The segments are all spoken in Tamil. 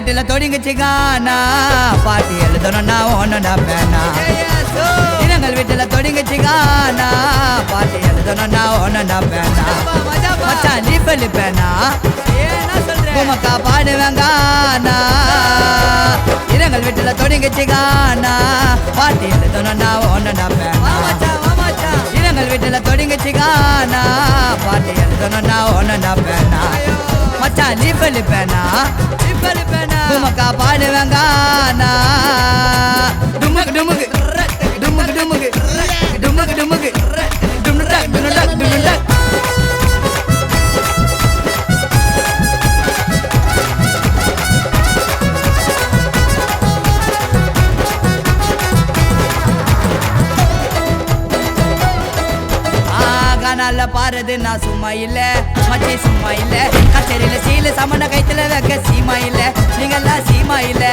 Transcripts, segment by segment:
வீட்டுல தொடங்கிச்சு கானா பாட்டு எழுதணும்னா ஒண்ணுடா பேனா இனங்கள் வீட்டுல தொடங்கிச்சு கானா பாட்டு எழுதணும்னா ஒண்ணுடா பேனா மச்சான் நீ பேனா உமக்கா பாடுவேங்கானா இனங்கள் இரங்கள் வீட்டுல தொடங்கிச்சு கானா பாட்டு எழுதணும்னா ஒண்ணுடா பேனா இனங்கள் வீட்டுல தொடங்கிச்சு கானா பாட்டு எழுதணும்னா ஒண்ணுடா பேனா மச்சான் நீ பேனா. உமக்கா பாடுவேங்க கானால பாருது நான் சும்மா இல்ல. மச்சி சும்மா இல்ல. கச்சேரியில சீல சமண கைத்துல வைக்க சீமா இல்ல. நீங்கெல்லாம் சீமா இல்ல.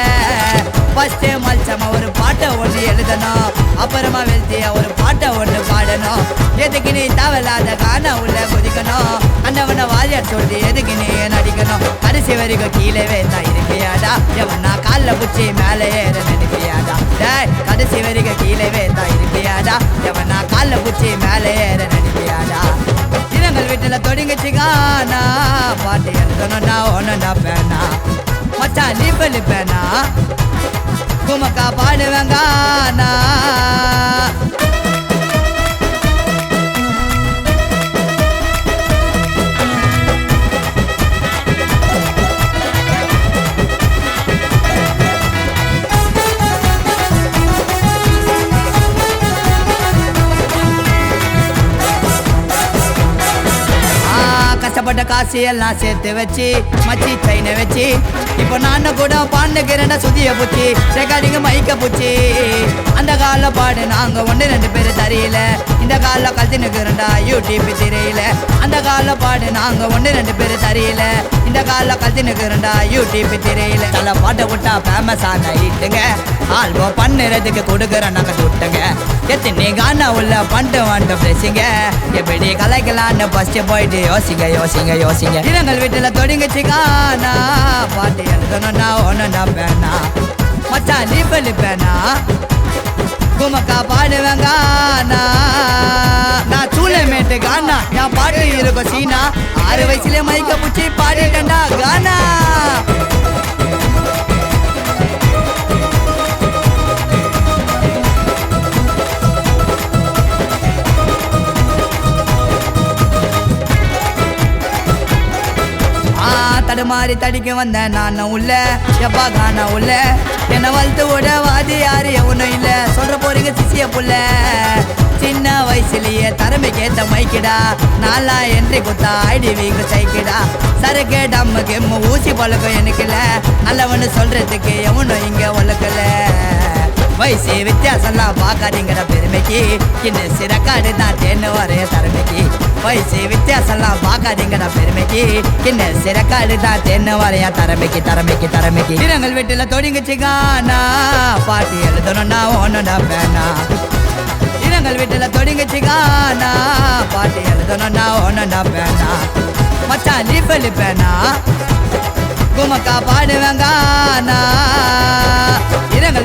ஃபர்ஸ்ட் மல்சமா ஒரு பாட்டை ஒன்று எழுதணும். அப்புறமா வெல்த்தியா ஒரு பாட்டை ஒன்று பாடணும். எதுக்கு நீ தேவையில்லாத காண உள்ள குதிக்கணும். அண்ணவனை வாரியார் சொல்லி எதுக்கு நீ நடிக்கணும். கடைசி வரைக்கும் கீழே தான் இருக்கியாடா? எவனா காலில் புச்சி மேலே ஏற நினைக்கியாடா டேய் கடைசி வரைக்கும் கீழே தான் இருக்கியாடா? எவனா தினங்கள் தொடங்கிச்சுக்கானா பாட்டு எழுதணும்னா ஒன்றுனா பேனா. மச்சான் நீ பண்ணி பேனா. குமக்கா பாடுவேங்கானா கஷ்டப்பட்ட எல்லாம் சேர்த்து வச்சு மச்சி செயினை வச்சு. இப்போ நான் கூட பாண்டுக்கிறேன் சுதிய பூச்சி ரெக்கார்டிங்க மைக்க பூச்சி. அந்த கால பாடு நாங்கள் ஒன்று ரெண்டு பேர் தெரியல. இந்த கால நிற்கிறண்டா யூடியூப் திரையில. அந்த காலில் பாடு நாங்கள் ஒன்று ரெண்டு பேர் தெரியல இந்த கால நிற்கிறண்டா யூடியூப் தெரியல. தலை பாட்டை விட்டா ஃபேமஸ் ஆன இட்டுங்க ஆல்பம் பண்ணுறதுக்கு கொடுக்குறோம் நாங்கள் துட்டுங்க. எத்தனை கானா உள்ள பண்டு வாண்ட பேசிங்க எப்படி கலைக்கலான்னு ஃபஸ்ட்டு போயிட்டு யோசிங்க யோசிங்க யோசிங்க. இனங்கள் வீட்டில் தொடங்கிச்சு கானா. பாட்டு எழுதணும்னா நான் பேனா. மச்சான் நீ பேனா குமக்கா பாடுவேங்க கானா நான் சூளமேட்டு கானா என் பாட்டு இருக்கும் சீனா. ஆறு வயசுல மைக்க பிடிச்சி பாடிட்டேன்டா கானா. ஆ தடுமாறி தடிக்க வந்தேன் நான் உள்ள. எப்பா காண உள்ள. என்ன வளர்த்து விட வாதி யாரு? பைத்திய புள்ள. சின்ன வயசுலயே திறமைக்கு ஏத்த மைக்கிடா. நாளா என்ட்ரி குத்தா ஐடி வீங்க சைக்கிடா. சரக்கு டம்மு கெம்மு ஊசி பழக்கம் எனக்கு நல்லவனு சொல்றதுக்கு எவனும் இங்க ஒழுக்கல. வயசு வித்தியாசம்லாம் பார்க்காதீங்கடா பெருமைக்கு. இன்னும் சிறக்காடு தான் தேன்னு வரைய திறமைக்கு வயசு வித்தியாசம்லாம் பார்க்காதீங்கடா பெருமைக்கு. இன்னும் சிறக்காடு தான் தென்ன வரையா தரமைக்கு தரமைக்கு தரமைக்கு. இரங்கல் வீட்டில் தொடங்கிச்சுக்கானா பாட்டு எழுதணும்னா ஒன்னுடா வேணா இரங்கல் வீட்டில் தொடங்கிச்சுக்கானா பாட்டு எழுதணும்னா ஒன்னுடா வேணா மச்சான் நீ பேனா. குமக்கா பாடுவேங்க கானா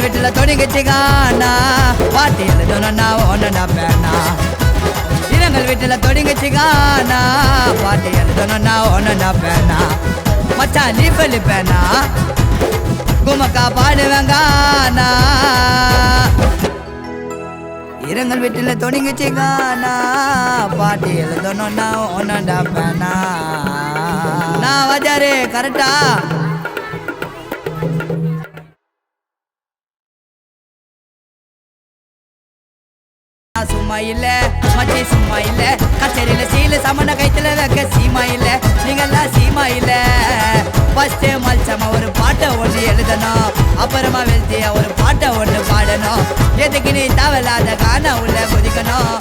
வீட்டில் தொடங்கிச்சுக்கானா தொடங்கிச்சு கானா எழுதணும்னா ஒன்னுடா பேனா. இரங்கல் வீட்டில் தொடங்கிச்சுக்கானா பாட்டு எழுதணும்னா ஒன்றுனா பேனா மச்சான் நீ பள்ளி பேனா குமக்கா பாடுவேங்கானா இரங்கல் வீட்டில் தொடங்கிச்சுக்கானா பாட்டு எழுதணும்னா ஒன்னுடா பேனா நான் வஜாரு கரெக்டா சும்மா இல்ல மச்சி சும்மா இல்ல கச்சேரியில சீல சமண கைத்துல வைக்க சீமா இல்ல நீங்கெல்லாம் சீமா இல்ல ஃபர்ஸ்ட் மல்சமா ஒரு பாட்டை ஒன்று எழுதணும் அப்புறமா வெல்த்தியா ஒரு பாட்டை ஒன்று பாடணும். எதுக்கு நீ தேவையில்லாத காண உள்ள குதிக்கணும்?